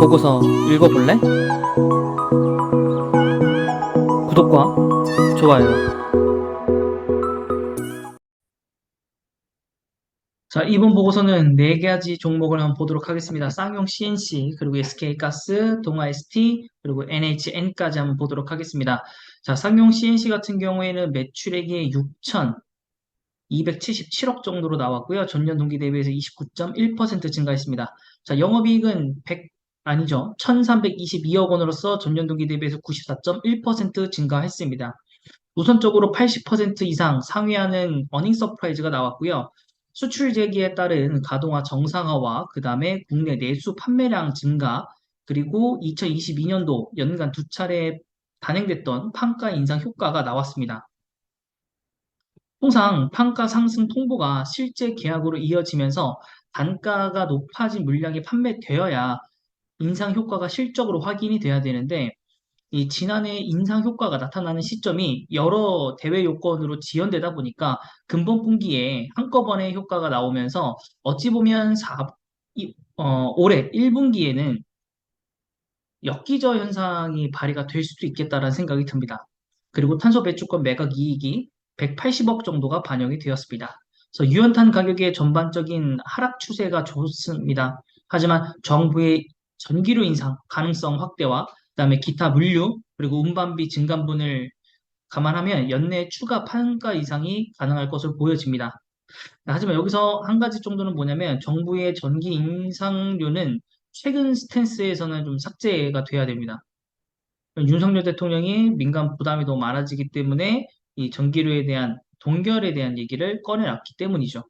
보고서 읽어볼래? 구독과 좋아요. 자, 이번 보고서는 네 가지 종목을 한번 보도록 하겠습니다. 쌍용 CNC, 그리고 SK가스, 동아 ST, 그리고 NHN까지 한번 보도록 하겠습니다. 자, 쌍용 CNC 같은 경우에는 매출액이 6,277억 정도로 나왔고요. 전년 동기 대비해서 29.1% 증가했습니다. 자, 영업이익은 100, 아니죠. 1,322억 원으로서 전년 동기 대비해서 94.1% 증가했습니다. 우선적으로 80% 이상 상회하는 어닝 서프라이즈가 나왔고요. 수출 재기에 따른 가동화 정상화와 그 다음에 국내 내수 판매량 증가 그리고 2022년도 연간 두 차례 단행됐던 판가 인상 효과가 나왔습니다. 통상 판가 상승 통보가 실제 계약으로 이어지면서 단가가 높아진 물량이 판매되어야 인상 효과가 실적으로 확인이 돼야 되는데 이 지난해 인상 효과가 나타나는 시점이 여러 대외 요건으로 지연되다 보니까 근본 분기에 한꺼번에 효과가 나오면서 어찌 보면 4, 이, 어, 올해 1분기에는 역기저 현상이 발휘가 될 수도 있겠다라는 생각이 듭니다. 그리고 탄소 배출권 매각 이익이 180억 정도가 반영이 되었습니다. 그래서 유연탄 가격의 전반적인 하락 추세가 좋습니다. 하지만 정부의 전기료 인상 가능성 확대와 그다음에 기타 물류 그리고 운반비 증감분을 감안하면 연내 추가 판가 이상이 가능할 것으로 보여집니다. 하지만 여기서 한 가지 정도는 뭐냐면 정부의 전기 인상료는 최근 스탠스에서는 좀 삭제가 돼야 됩니다. 윤석열 대통령이 민간 부담이 너무 많아지기 때문에 이 전기료에 대한 동결에 대한 얘기를 꺼내놨기 때문이죠.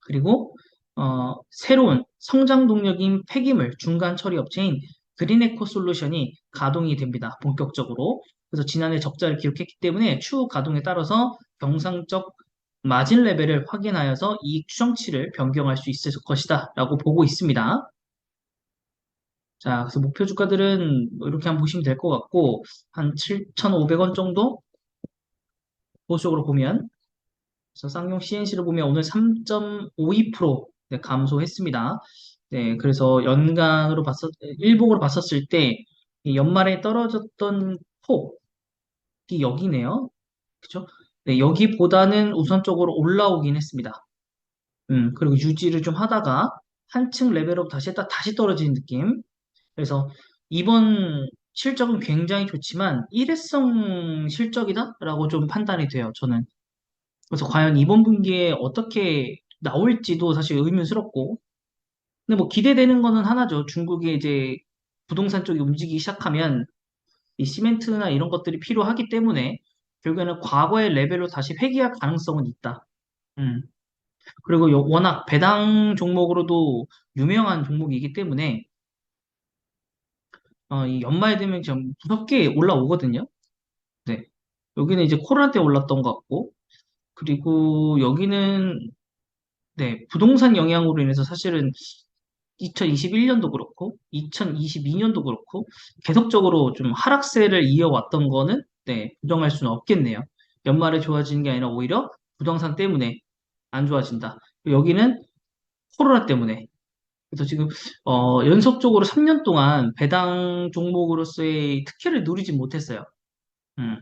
그리고 어, 새로운 성장 동력인 폐기물 중간 처리 업체인 그린에코 솔루션이 가동이 됩니다. 본격적으로. 그래서 지난해 적자를 기록했기 때문에 추후 가동에 따라서 경상적 마진 레벨을 확인하여서 이익 추정치를 변경할 수 있을 것이다 라고 보고 있습니다. 자, 그래서 목표 주가들은 뭐 이렇게 한번 보시면 될 것 같고 한 7,500원 정도 보수적으로 보면 그래서 쌍용 CNC를 보면 오늘 3.52% 네, 감소했습니다. 네, 그래서 연간으로 봤었, 일봉으로 봤었을 때 연말에 떨어졌던 폭이 여기네요. 그죠? 네, 여기보다는 우선적으로 올라오긴 했습니다. 음, 그리고 유지를 좀 하다가 한층 레벨업 다시 했다 다시 떨어지는 느낌. 그래서 이번 실적은 굉장히 좋지만 일회성 실적이다라고 좀 판단이 돼요. 저는. 그래서 과연 이번 분기에 어떻게 나올지도 사실 의문스럽고 근데 뭐 기대되는 거는 하나죠. 중국이 이제 부동산 쪽이 움직이기 시작하면 이 시멘트나 이런 것들이 필요하기 때문에 결국에는 과거의 레벨로 다시 회귀할 가능성은 있다. 음. 그리고 요- 워낙 배당 종목으로도 유명한 종목이기 때문에 어, 이 연말 되면 좀 무섭게 올라오거든요. 네. 여기는 이제 코로나 때 올랐던 것 같고 그리고 여기는 네, 부동산 영향으로 인해서 사실은 2021년도 그렇고 2022년도 그렇고 계속적으로 좀 하락세를 이어왔던 거는 네, 부정할 수는 없겠네요. 연말에 좋아지는 게 아니라 오히려 부동산 때문에 안 좋아진다. 여기는 코로나 때문에. 그래서 지금 어, 연속적으로 3년 동안 배당 종목으로서의 특혜를 누리지 못했어요. 음.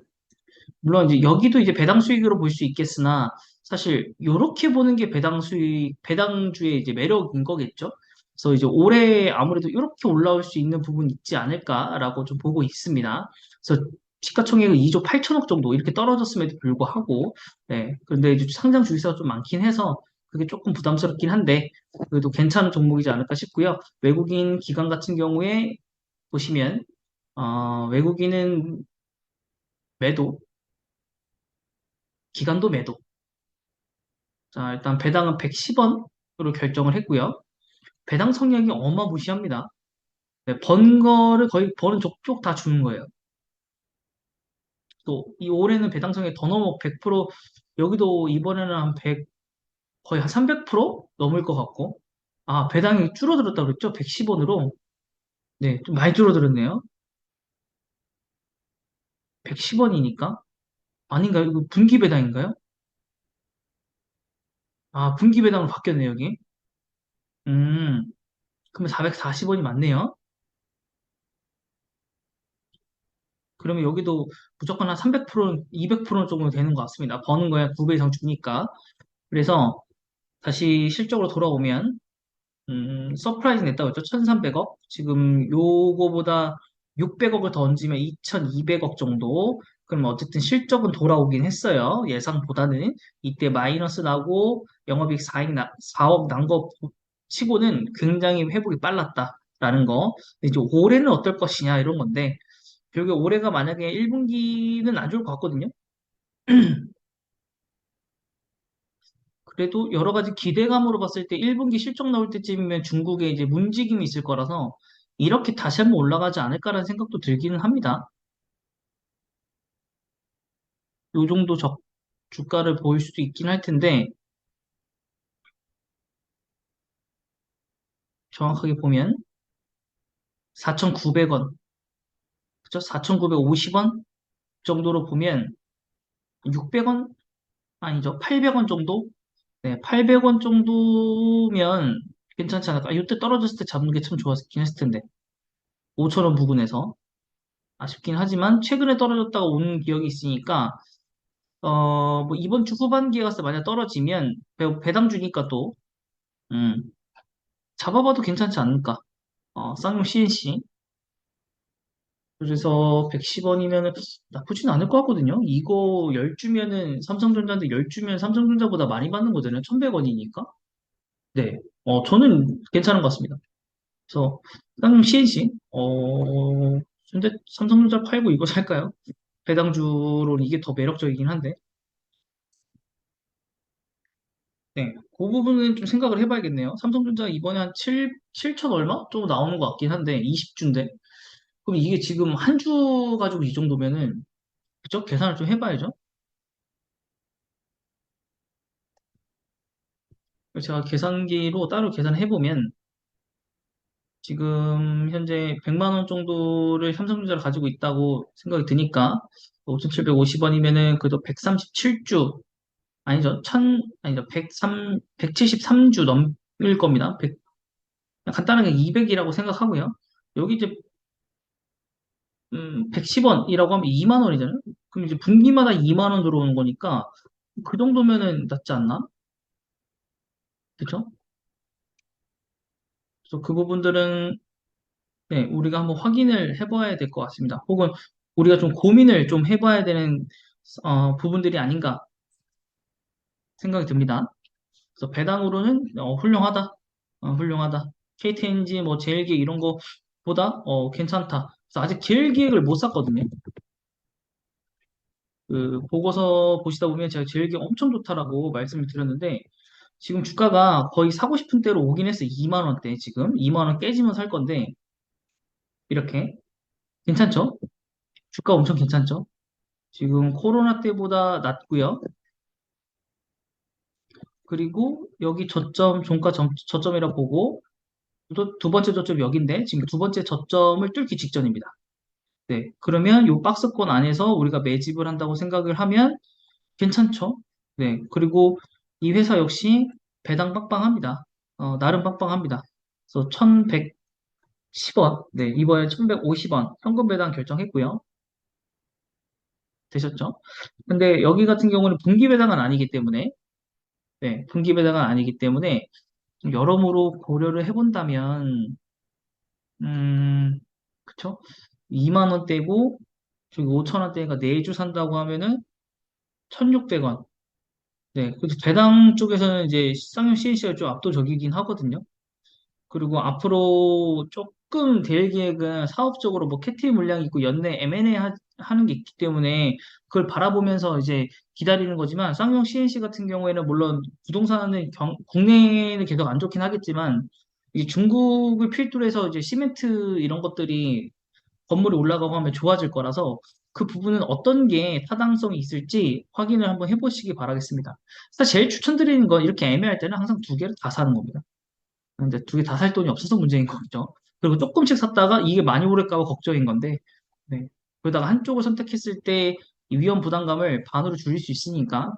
물론 이제 여기도 이제 배당 수익으로 볼 수 있겠으나 사실 이렇게 보는 게 배당 수익, 배당주의 이제 매력인 거겠죠. 그래서 이제 올해 아무래도 이렇게 올라올 수 있는 부분이 있지 않을까라고 좀 보고 있습니다. 그래서 시가총액은 2조 8천억 정도 이렇게 떨어졌음에도 불구하고, 네. 그런데 이제 상장 주식사가 좀 많긴 해서 그게 조금 부담스럽긴 한데, 그래도 괜찮은 종목이지 않을까 싶고요. 외국인 기관 같은 경우에 보시면, 어, 외국인은 매도, 기관도 매도. 자, 일단 배당은 110원으로 결정을 했고요. 배당 성향이 어마무시합니다. 네, 번 거를 거의 버는 족족 다 주는 거예요. 또 이 올해는 배당 성향이 더 넘어 100% 여기도 이번에는 한 100, 거의 한 300% 넘을 것 같고 아, 배당이 줄어들었다고 그랬죠? 110원으로. 네, 좀 많이 줄어들었네요. 110원이니까 아닌가요? 이거 분기 배당인가요? 아, 분기 배당으로 바뀌었네요, 여기. 음. 그러면 440원이 맞네요. 그러면 여기도 무조건 한 300%, 200% 정도 되는 것 같습니다. 버는 거야 9배 이상 주니까. 그래서 다시 실적으로 돌아오면 음, 서프라이즈 냈다고 했죠. 1,300억. 지금 요거보다 600억을 더 얹으면 2,200억 정도. 그럼 어쨌든 실적은 돌아오긴 했어요. 예상보다는. 이때 마이너스 나고 영업이익 4억, 나, 4억 난 거 치고는 굉장히 회복이 빨랐다라는 거. 이제 올해는 어떨 것이냐 이런 건데 결국에 올해가 만약에 1분기는 안 좋을 것 같거든요. 그래도 여러 가지 기대감으로 봤을 때 1분기 실적 나올 때쯤이면 중국에 이제 문지김이 있을 거라서 이렇게 다시 한번 올라가지 않을까라는 생각도 들기는 합니다. 요 정도 적, 주가를 보일 수도 있긴 할 텐데 정확하게 보면 4,900원, 그죠? 4,950원 정도로 보면 600원 아니죠? 800원 정도? 네, 800원 정도면 괜찮지 않을까? 아, 이때 떨어졌을 때 잡는 게 참 좋았긴 했을 텐데 5,000원 부근에서 아쉽긴 하지만 최근에 떨어졌다가 온 기억이 있으니까 어, 뭐 이번 주 후반기에 가서 만약 떨어지면 배, 배당 주니까 또 음, 잡아봐도 괜찮지 않을까? 어, 쌍용 CNC 그래서 110원이면은 나쁘진 않을 것 같거든요. 이거 10주면은 삼성전자인데 10주면 삼성전자보다 많이 받는 거잖아요. 1100원이니까. 네. 어, 저는 괜찮은 것 같습니다. 그래서 쌍용 CNC 어, 근데 삼성전자 팔고 이거 살까요? 배당주로는 이게 더 매력적이긴 한데. 네. 그 부분은 좀 생각을 해봐야겠네요. 삼성전자 이번에 한 7, 7천 얼마? 좀 나오는 것 같긴 한데, 20주인데. 그럼 이게 지금 한 주 가지고 이 정도면은, 그죠? 계산을 좀 해봐야죠. 제가 계산기로 따로 계산을 해보면, 지금 현재 100만 원 정도를 삼성전자를 가지고 있다고 생각이 드니까, 5,750원이면은 그래도 137주, 아니죠. 1000, 아니죠. 103, 173주 넘을 겁니다. 100, 간단하게 200이라고 생각하고요. 여기 이제 음, 110원이라고 하면 2만 원이잖아요. 그럼 이제 분기마다 2만 원 들어오는 거니까 그 정도면은 낫지 않나? 그쵸? 그래서 그 부분들은 네, 우리가 한번 확인을 해봐야 될 것 같습니다. 혹은 우리가 좀 고민을 좀 해봐야 되는 어, 부분들이 아닌가 생각이 듭니다. 그래서 배당으로는 어, 훌륭하다, 어, 훌륭하다. KTNG 뭐 제일기 이런 거보다 어, 괜찮다. 그래서 아직 제일기획을 못 샀거든요. 그 보고서 보시다 보면 제가 제일기 엄청 좋다라고 말씀을 드렸는데 지금 주가가 거의 사고 싶은 대로 오긴 했어요. 2만 원대 지금 2만 원 깨지면 살 건데 이렇게 괜찮죠? 주가 엄청 괜찮죠? 지금 코로나 때보다 낮고요. 그리고 여기 저점 종가 점, 저점이라 보고 또 두 번째 저점 여기인데 지금 두 번째 저점을 뚫기 직전입니다. 네, 그러면 이 박스권 안에서 우리가 매집을 한다고 생각을 하면 괜찮죠? 네, 그리고 이 회사 역시 배당 빵빵합니다. 어, 나름 빵빵합니다. 그래서 1110원, 네, 이번에 1150원 현금 배당 결정했고요. 되셨죠? 근데 여기 같은 경우는 분기 배당은 아니기 때문에, 네, 분기 배당은 아니기 때문에 좀 여러모로 고려를 해본다면, 음, 그쵸? 2만 원대고, 저기 5천 원대가 4주 산다고 하면은 1,600원. 네, 그래서 배당 쪽에서는 이제 쌍용 CNC가 좀 압도적이긴 하거든요. 그리고 앞으로 조금 대일 계획은 사업적으로 뭐 캐티 물량이 있고 연내 M&A 하, 하는 게 있기 때문에 그걸 바라보면서 이제 기다리는 거지만 쌍용 CNC 같은 경우에는 물론 부동산은 경- 국내는 계속 안 좋긴 하겠지만 이 중국을 필두로 해서 이제 시멘트 이런 것들이 건물이 올라가고 하면 좋아질 거라서 그 부분은 어떤 게 타당성이 있을지 확인을 한번 해보시기 바라겠습니다. 사실 제일 추천드리는 건 이렇게 애매할 때는 항상 두 개를 다 사는 겁니다. 근데 두 개 다 살 돈이 없어서 문제인 거죠. 그리고 조금씩 샀다가 이게 많이 오를까 봐 걱정인 건데, 네. 그러다가 한쪽을 선택했을 때이 위험 부담감을 반으로 줄일 수 있으니까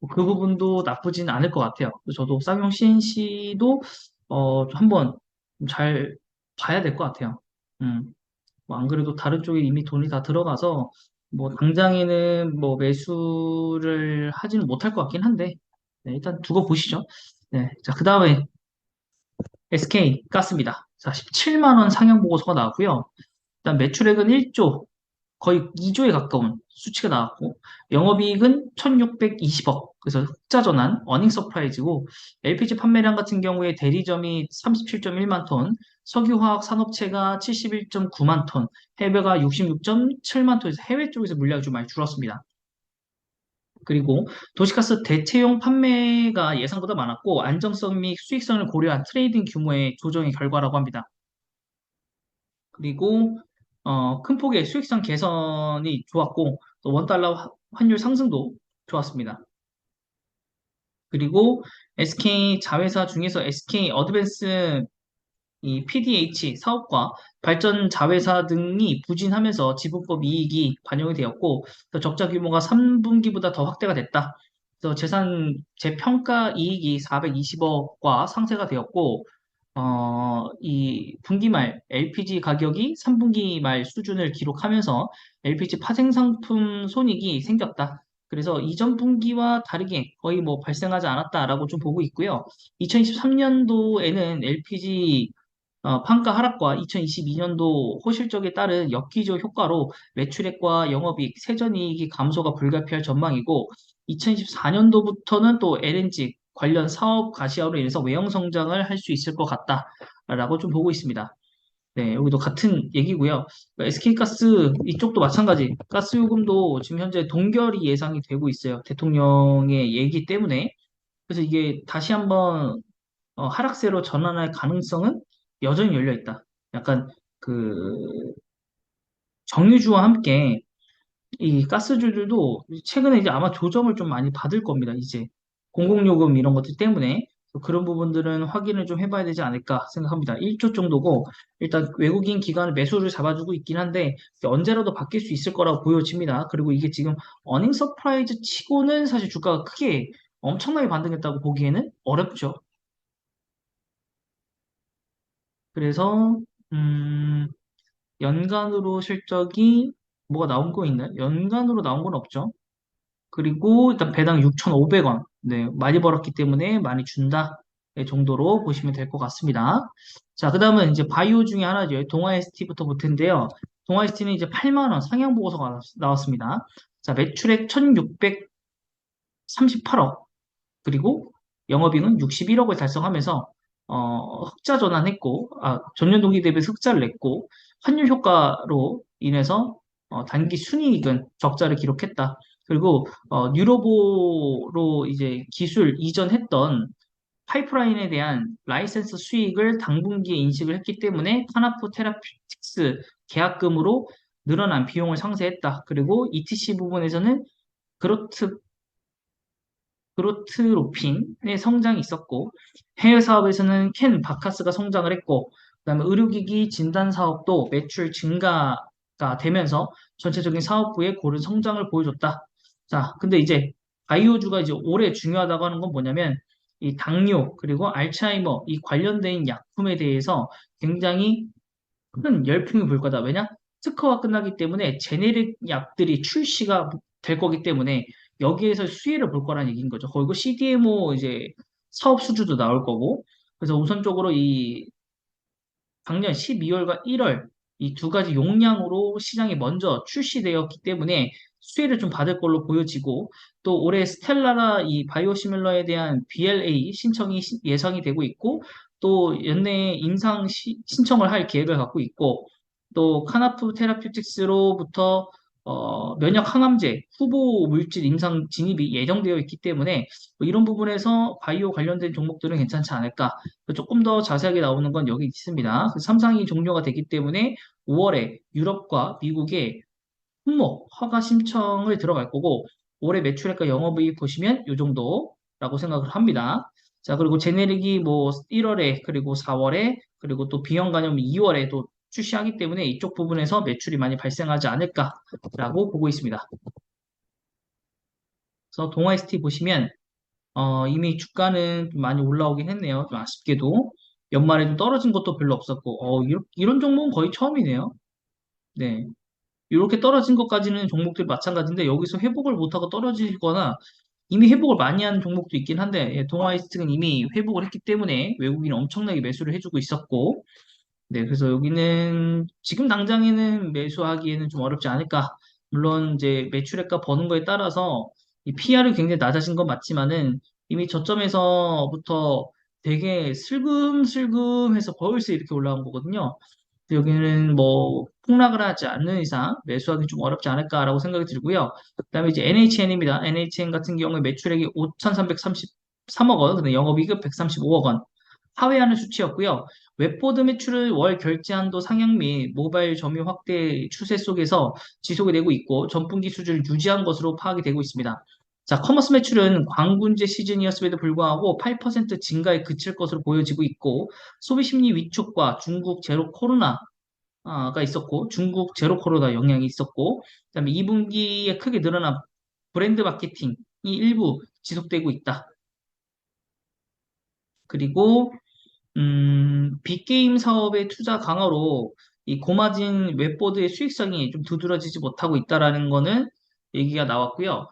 뭐그 부분도 나쁘진 않을 것 같아요. 저도 쌍용 CNC도 어, 한번 좀잘 봐야 될 것 같아요. 음. 뭐 안 그래도 다른 쪽에 이미 돈이 다 들어가서 뭐 당장에는 뭐 매수를 하지는 못할 것 같긴 한데 네, 일단 두고 보시죠. 네, 자, 그 다음에 SK 가스입니다. 자, 17만 원 상향 보고서가 나왔고요. 일단 매출액은 1조, 거의 2조에 가까운 수치가 나왔고, 영업이익은 1620억, 그래서 흑자 전환, 어닝 서프라이즈고, LPG 판매량 같은 경우에 대리점이 37.1만 톤, 석유화학 산업체가 71.9만 톤, 해외가 66.7만 톤에서 해외 쪽에서 물량이 좀 많이 줄었습니다. 그리고 도시가스 대체용 판매가 예상보다 많았고 안정성 및 수익성을 고려한 트레이딩 규모의 조정의 결과라고 합니다. 그리고 어, 큰 폭의 수익성 개선이 좋았고 또 원달러 화- 환율 상승도 좋았습니다. 그리고 SK 자회사 중에서 SK 어드밴스 이 PDH 사업과 발전 자회사 등이 부진하면서 지분법 이익이 반영이 되었고 또 적자 규모가 3분기보다 더 확대가 됐다. 그래서 재산 재평가 이익이 420억과 상쇄가 되었고 어, 이 분기 말 LPG 가격이 3분기 말 수준을 기록하면서 LPG 파생 상품 손익이 생겼다. 그래서 이전 분기와 다르게 거의 뭐 발생하지 않았다라고 좀 보고 있고요. 2023년도에는 LPG 어, 판가 하락과 2022년도 호실적에 따른 역기조 효과로 매출액과 영업이익, 세전이익이 감소가 불가피할 전망이고 2024년도부터는 또 LNG 관련 사업 가시화로 인해서 외형 성장을 할 수 있을 것 같다라고 좀 보고 있습니다. 네, 여기도 같은 얘기고요. SK가스 이쪽도 마찬가지. 가스 요금도 지금 현재 동결이 예상이 되고 있어요. 대통령의 얘기 때문에. 그래서 이게 다시 한번 어, 하락세로 전환할 가능성은 여전히 열려 있다. 약간 그 정유주와 함께 이 가스주들도 최근에 이제 아마 조정을 좀 많이 받을 겁니다. 이제 공공요금 이런 것들 때문에 그런 부분들은 확인을 좀 해봐야 되지 않을까 생각합니다. 1조 정도고 일단 외국인 기관은 매수를 잡아주고 있긴 한데 언제라도 바뀔 수 있을 거라고 보여집니다. 그리고 이게 지금 어닝 서프라이즈 치고는 사실 주가가 크게 엄청나게 반등했다고 보기에는 어렵죠. 그래서 음, 연간으로 실적이 뭐가 나온 거 있나요? 연간으로 나온 건 없죠. 그리고 일단 배당 6,500원. 네, 많이 벌었기 때문에 많이 준다. 네, 정도로 보시면 될 것 같습니다. 자, 그 다음은 이제 바이오 중에 하나죠. 동아 ST부터 볼 텐데요. 동아 ST는 이제 8만 원 상향 보고서가 나왔습니다. 자, 매출액 1,638억. 그리고 영업이익은 61억을 달성하면서 어, 흑자 전환했고, 아, 전년 동기 대비해서 흑자를 냈고, 환율 효과로 인해서 어, 단기 순이익은 적자를 기록했다. 그리고 어, 뉴로보로 이제 기술 이전했던 파이프라인에 대한 라이센스 수익을 당분기에 인식을 했기 때문에 카나프 테라피틱스 계약금으로 늘어난 비용을 상쇄했다. 그리고 ETC 부분에서는 그로트 그로트로핀의 성장이 있었고 해외 사업에서는 캔 바카스가 성장을 했고 그다음에 의료기기 진단 사업도 매출 증가가 되면서 전체적인 사업부의 고른 성장을 보여줬다. 자, 근데 이제 바이오주가 이제 올해 중요하다고 하는 건 뭐냐면 이 당뇨 그리고 알츠하이머 이 관련된 약품에 대해서 굉장히 큰 열풍이 불 거다. 왜냐? 특허가 끝나기 때문에 제네릭 약들이 출시가 될 거기 때문에 여기에서 수혜를 볼 거라는 얘기인 거죠. 그리고 CDMO 이제 사업 수주도 나올 거고. 그래서 우선적으로 이 작년 12월과 1월 이 두 가지 용량으로 시장에 먼저 출시되었기 때문에 수혜를 좀 받을 걸로 보여지고 또 올해 스텔라나 이 바이오시밀러에 대한 BLA 신청이 시- 예상이 되고 있고 또 연내에 임상 시- 신청을 할 계획을 갖고 있고 또 카나프 테라퓨틱스로부터 어, 면역 항암제 후보 물질 임상 진입이 예정되어 있기 때문에 뭐 이런 부분에서 바이오 관련된 종목들은 괜찮지 않을까 조금 더 자세하게 나오는 건 여기 있습니다. 그 삼상이 종료가 되기 때문에 5월에 유럽과 미국의 품목 허가 신청을 들어갈 거고 올해 매출액과 영업이익 보시면 이 정도라고 생각을 합니다. 자, 그리고 제네릭이 뭐 1월에 그리고 4월에 그리고 또 비형 간염 2월에 또 출시하기 때문에 이쪽 부분에서 매출이 많이 발생하지 않을까라고 보고 있습니다. 그래서 동아ST 보시면 어, 이미 주가는 좀 많이 올라오긴 했네요. 좀 아쉽게도. 연말에 좀 떨어진 것도 별로 없었고, 어, 이런, 이런 종목은 거의 처음이네요. 네. 이렇게 떨어진 것까지는 종목들이 마찬가지인데, 여기서 회복을 못하고 떨어지거나, 이미 회복을 많이 한 종목도 있긴 한데, 예, 동아이스틱은 이미 회복을 했기 때문에 외국인이 엄청나게 매수를 해주고 있었고, 네, 그래서 여기는 지금 당장에는 매수하기에는 좀 어렵지 않을까. 물론 이제 매출액과 버는 거에 따라서 이 PR이 굉장히 낮아진 건 맞지만은 이미 저점에서부터 되게 슬금슬금해서 벌써 이렇게 올라온 거거든요. 여기는 뭐 폭락을 하지 않는 이상 매수하기 좀 어렵지 않을까라고 생각이 들고요. 그다음에 이제 NHN입니다. NHN 같은 경우에 매출액이 5,333억 원, 근데 영업이익은 135억 원. 하회하는 수치였고요. 웹보드 매출은 월 결제 한도 상향 및 모바일 점유 확대 추세 속에서 지속이 되고 있고 전분기 수준을 유지한 것으로 파악이 되고 있습니다. 자, 커머스 매출은 광군제 시즌이었음에도 불구하고 8% 증가에 그칠 것으로 보여지고 있고 소비 심리 위축과 중국 제로 코로나 가 있었고 중국 제로 코로나 영향이 있었고 그다음에 2분기에 크게 늘어난 브랜드 마케팅이 일부 지속되고 있다. 그리고 음, 빅게임 사업의 투자 강화로 이 고마진 웹보드의 수익성이 좀 두드러지지 못하고 있다라는 거는 얘기가 나왔고요.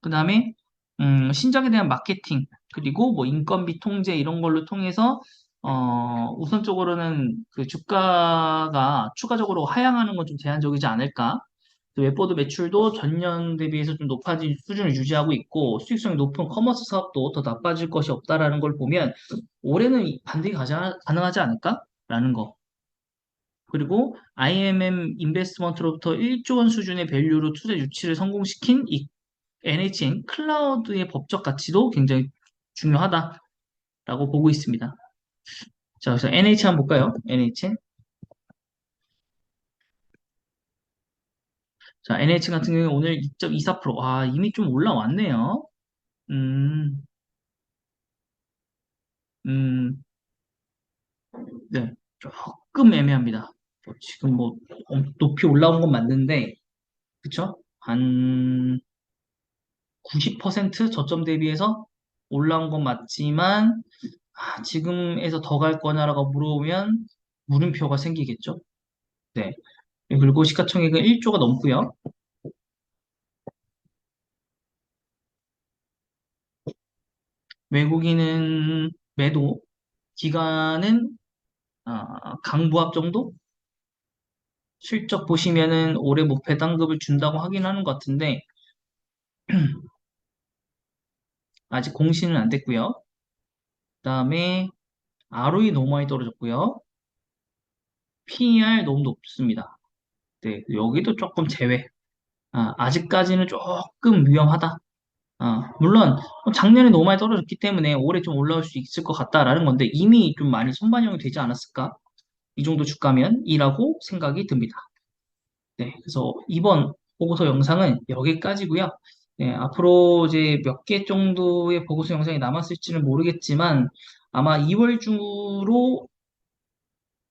그 다음에 음, 신작에 대한 마케팅 그리고 뭐 인건비 통제 이런 걸로 통해서 어, 우선적으로는 그 주가가 추가적으로 하향하는 건 좀 제한적이지 않을까. 그 웹보드 매출도 전년 대비해서 좀 높아진 수준을 유지하고 있고 수익성이 높은 커머스 사업도 더 나빠질 것이 없다라는 걸 보면 올해는 반등이 가자- 가능하지 않을까라는 거. 그리고 IMM 인베스트먼트로부터 1조 원 수준의 밸류로 투자 유치를 성공시킨 이 NHN 클라우드의 법적 가치도 굉장히 중요하다라고 보고 있습니다. 자, 그래서 NH 한번 볼까요? NH. 자, NH 같은 경우에 오늘 2.24%. 와, 이미 좀 올라왔네요. 음, 음, 네. 조금 애매합니다. 뭐 지금 뭐 엄- 높이 올라온 건 맞는데, 그쵸? 한 90% 저점 대비해서 올라온 건 맞지만, 아, 지금에서 더 갈 거냐라고 물어보면 물음표가 생기겠죠? 네. 그리고 시가총액은 1조가 넘고요. 외국인은 매도, 기간은 아, 강부합 정도? 실적 보시면은 올해 뭐 배당급을 준다고 하긴 하는 것 같은데 아직 공시는 안 됐고요. 그 다음에 ROE 너무 많이 떨어졌고요. PER 너무 높습니다. 네, 여기도 조금 제외. 아, 아직까지는 조금 위험하다. 아, 물론 작년에 너무 많이 떨어졌기 때문에 올해 좀 올라올 수 있을 것 같다라는 건데 이미 좀 많이 선반영이 되지 않았을까? 이 정도 주가면 이라고 생각이 듭니다. 네, 그래서 이번 보고서 영상은 여기까지고요. 네, 앞으로 이제 몇 개 정도의 보고서 영상이 남았을지는 모르겠지만 아마 2월 중으로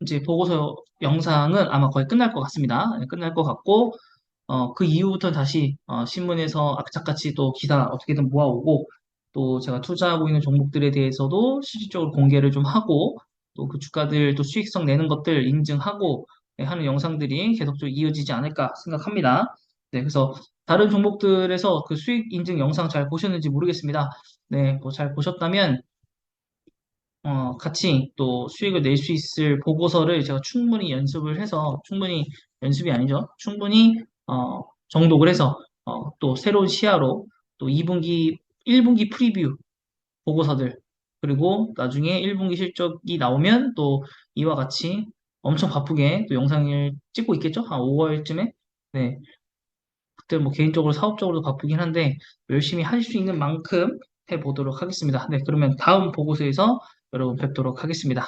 이제 보고서 영상은 아마 거의 끝날 것 같습니다. 네, 끝날 것 같고 어, 그 이후부터 다시 어, 신문에서 악착같이 또 기사 어떻게든 모아오고 또 제가 투자하고 있는 종목들에 대해서도 실질적으로 공개를 좀 하고 또 그 주가들 또 수익성 내는 것들 인증하고 네, 하는 영상들이 계속적으로 이어지지 않을까 생각합니다. 네, 그래서 다른 종목들에서 그 수익 인증 영상 잘 보셨는지 모르겠습니다. 네, 뭐 잘 보셨다면 어, 같이 또 수익을 낼 수 있을 보고서를 제가 충분히 연습을 해서, 충분히, 연습이 아니죠. 충분히, 어, 정독을 해서, 어, 또 새로운 시야로, 또 2분기, 1분기 프리뷰 보고서들, 그리고 나중에 1분기 실적이 나오면 또 이와 같이 엄청 바쁘게 또 영상을 찍고 있겠죠? 한 5월쯤에? 네. 그때 뭐 개인적으로 사업적으로도 바쁘긴 한데 열심히 할 수 있는 만큼 해보도록 하겠습니다. 네, 그러면 다음 보고서에서 여러분 뵙도록 하겠습니다.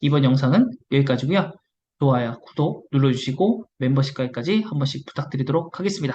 이번 영상은 여기까지고요. 좋아요, 구독 눌러주시고 멤버십 가입까지 한 번씩 부탁드리도록 하겠습니다.